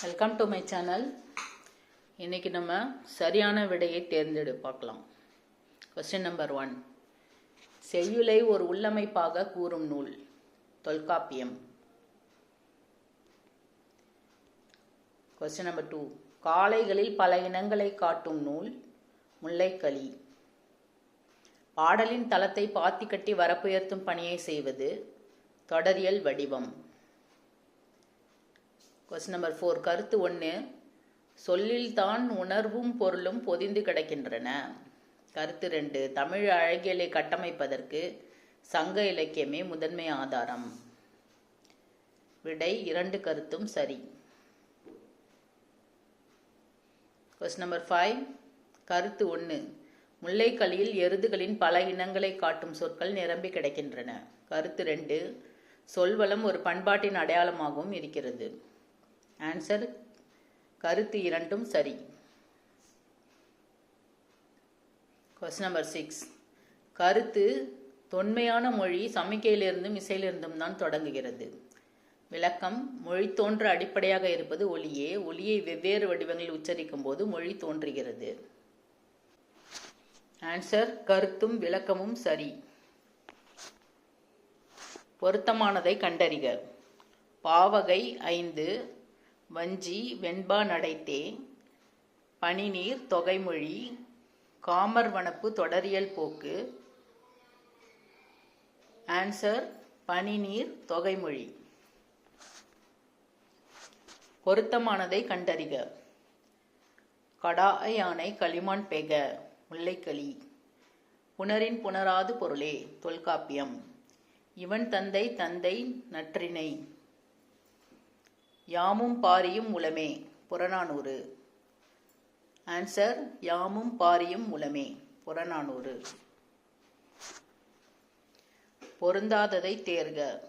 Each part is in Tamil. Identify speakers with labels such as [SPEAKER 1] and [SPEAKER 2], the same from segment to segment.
[SPEAKER 1] வெல்கம் டு மை சேனல் இன்னைக்கு நம்ம சரியான விடையை தேர்ந்தெடு பார்க்கலாம். கொஸ்டின் நம்பர் ஒன் செய்யுளை ஒரு உள்ளமைப்பாக கூறும் நூல் தொல்காப்பியம். கொஸ்டின் நம்பர் டூ காளைகளில் பல இனங்களை காட்டும் நூல் முல்லைக்களி. பாடலின் தளத்தை பாத்தி கட்டி வரப்புயர்த்தும் பணியை செய்வது தொடரியல் வடிவம். கொஸ்டின் நம்பர் ஃபோர் கருத்து ஒன்று சொல்லில்தான் உணர்வும் பொருளும் பொதிந்து கிடக்கின்றன. கருத்து ரெண்டு தமிழ் அழகியலை கட்டமைப்பதற்கு சங்க இலக்கியமே முதன்மை ஆதாரம். விடை இரண்டு கருத்தும் சரி. கொஸ்டின் நம்பர் ஃபைவ் கருத்து ஒன்று முல்லைக்களியில் எருதுகளின் பல இனங்களை காட்டும் சொற்கள் நிரம்பி கிடக்கின்றன. கருத்து ரெண்டு சொல்வளம் ஒரு பண்பாட்டின் அடையாளமாகவும் இருக்கிறது. ஆன்சர் கருத்து இரண்டும் சரி. கொஸ்டின் நம்பர் சிக்ஸ் கருத்து தொன்மையான மொழி சமிக்கையிலிருந்தும் இசையிலிருந்தும் தான் தொடங்குகிறது. விளக்கம் மொழி தோன்ற அடிப்படையாக இருப்பது ஒலியே. ஒலியை வெவ்வேறு வடிவங்களில் உச்சரிக்கும் போது மொழி தோன்றுகிறது. ஆன்சர் கருத்தும் விளக்கமும் சரி. பொருத்தமானதை கண்டறிக. பாவகை ஐந்து வஞ்சி வெண்பா நடைத்தே பனிநீர் தொகைமொழி காமர் வனப்பு தொடரியல் போக்கு. ஆன்சர் பனிநீர் தொகைமொழி. பொருத்தமானதை கண்டறிக. கடா யானை களிமான் பெக முல்லைக்களி. புனரின் புனராது பொருளே தொல்காப்பியம். இவன் தந்தை தந்தை நற்றினை. யாமும் பாரியும் உளமே புறநானூறு. ஆன்சர் யாமும் பாரியும் உளமே புறநானூறு. பொருந்தாததை தேர்க.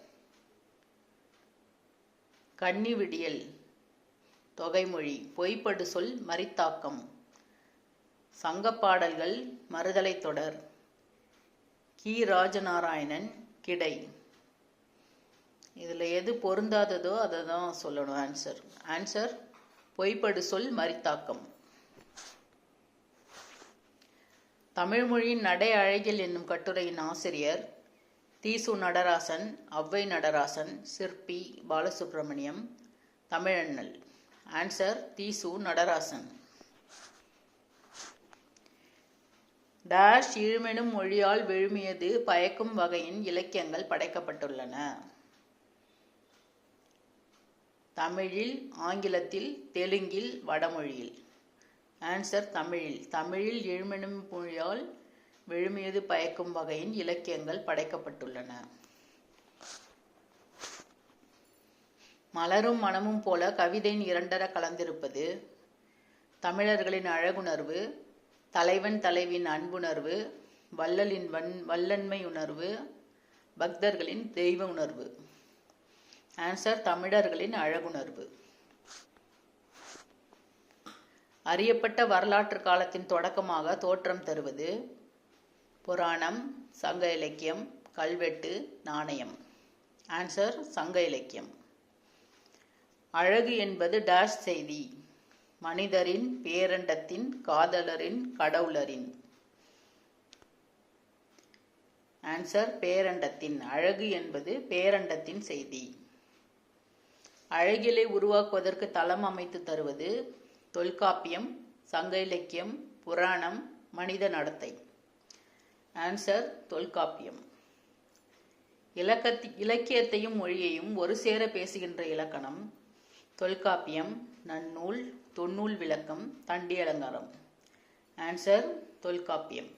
[SPEAKER 1] கன்னி விடியல் தொகைமொழி. பொய்ப்படு சொல் மரித்தாக்கம் சங்கப்பாடல்கள் மறுதலை தொடர். கி. ராஜநாராயணன் கிடை. இதில் எது பொருந்தாததோ அதை தான் சொல்லணும். ஆன்சர் ஆன்சர் பொய்ப்படு சொல் மரித்தாக்கம் தமிழ்மொழியின் நடை அழகில் என்னும் கட்டுரையின் ஆசிரியர் தீசு நடராசன் அவ்வை நடராசன் சிற்பி பாலசுப்ரமணியம் தமிழண்ணல். ஆன்சர் தீசு நடராசன். டேஷ் இழுமெனும் மொழியால் விழுமியது பயக்கும் வகையின் இலக்கியங்கள் படைக்கப்பட்டுள்ளன. தமிழில் ஆங்கிலத்தில் தெலுங்கில் வடமொழியில். ஆன்சர் தமிழில். தமிழில் எழுமெனும் மொழியால் விழுமியது பயக்கும் வகையின் இலக்கியங்கள் படைக்கப்பட்டுள்ளன. மலரும் மனமும் போல கவிதையின் இரண்டர கலந்திருப்பது தமிழர்களின் அழகுணர்வு தலைவன் தலைவின் அன்புணர்வு வள்ளலின் வன் வல்லன்மை உணர்வு பக்தர்களின் தெய்வ உணர்வு. ஆன்சர் தமிழர்களின் அழகுணர்வு. அறியப்பட்ட வரலாற்று காலத்தின் தொடக்கமாக தோற்றம் தருவது புராணம் சங்க இலக்கியம் கல்வெட்டு நாணயம். ஆன்சர் சங்க இலக்கியம். அழகு என்பது டேஷ் செய்தி. மனிதரின் பேரண்டத்தின் காதலரின் கடவுளரின். ஆன்சர் பேரண்டத்தின். அழகு என்பது பேரண்டத்தின் செய்தி. அழகிலை உருவாக்குவதற்கு தளம் அமைத்து தருவது தொல்காப்பியம் சங்க இலக்கியம் புராணம் மனித நடத்தை. ஆன்சர் தொல்காப்பியம். இலக்கத்தி இலக்கியத்தையும் மொழியையும் ஒரு சேர பேசுகின்ற இலக்கணம் தொல்காப்பியம் நன்னூல் தொன்னூல் விளக்கம் தண்டி அலங்காரம் ஆன்சர் தொல்காப்பியம்.